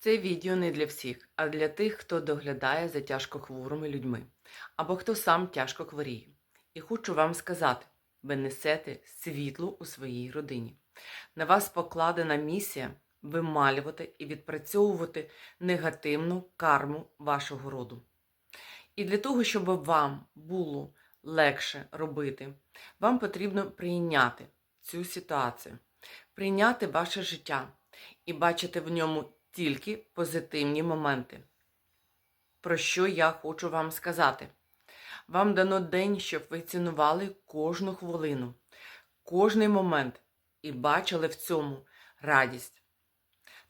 Це відео не для всіх, а для тих, хто доглядає за тяжко хворими людьми, або хто сам тяжко хворіє. І хочу вам сказати: ви несете світло у своїй родині. На вас покладена місія вималювати і відпрацьовувати негативну карму вашого роду. І для того, щоб вам було легше робити, вам потрібно прийняти цю ситуацію, прийняти ваше життя і бачити в ньому тільки позитивні моменти. Про що я хочу вам сказати? Вам дано день, щоб ви цінували кожну хвилину, кожний момент і бачили в цьому радість.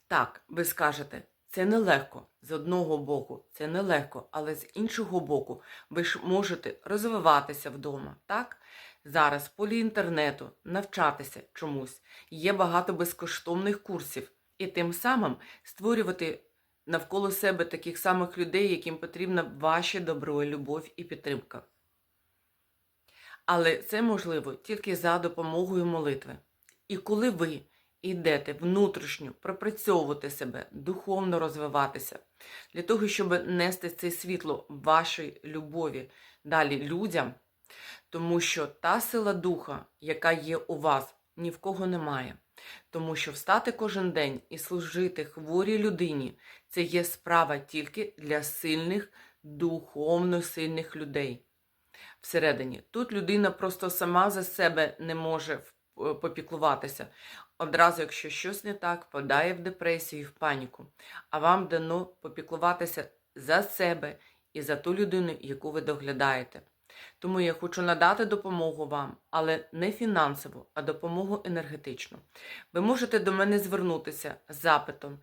Так, ви скажете, це нелегко. З одного боку, це нелегко, але з іншого боку, ви ж можете розвиватися вдома, так? Зараз полі інтернету навчатися чомусь. Є багато безкоштовних курсів, і тим самим створювати навколо себе таких самих людей, яким потрібна ваше добро, любов і підтримка. Але це можливо тільки за допомогою молитви. І коли ви йдете внутрішньо пропрацьовувати себе, духовно розвиватися, для того, щоб нести це світло вашої любові далі людям, тому що та сила духа, яка є у вас, ні в кого немає. Тому що встати кожен день і служити хворій людині це є справа тільки для сильних, духовно сильних людей. Всередині тут людина просто сама за себе не може е, попіклуватися. Одразу, якщо щось не так, впадає в депресію в паніку. А вам дано попіклуватися за себе і за ту людину, яку ви доглядаєте. Тому я хочу надати допомогу вам, але не фінансову, а допомогу енергетичну. Ви можете до мене звернутися з запитом,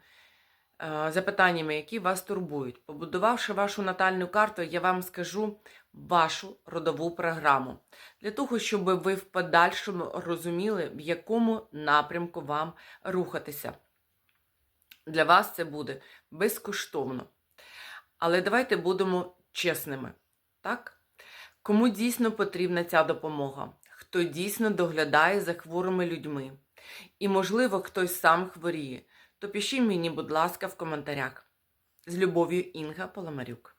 е, запитаннями, які вас турбують. Побудувавши вашу натальну карту, я вам скажу вашу родову програму для того, щоб ви в подальшому розуміли, в якому напрямку вам рухатися. Для вас це буде безкоштовно. Але давайте будемо чесними, так? Кому дійсно потрібна ця допомога? Хто дійсно доглядає за хворими людьми? І, можливо, хтось сам хворіє, то пишіть мені, будь ласка, в коментарях. З любов'ю Інга Паламарюк.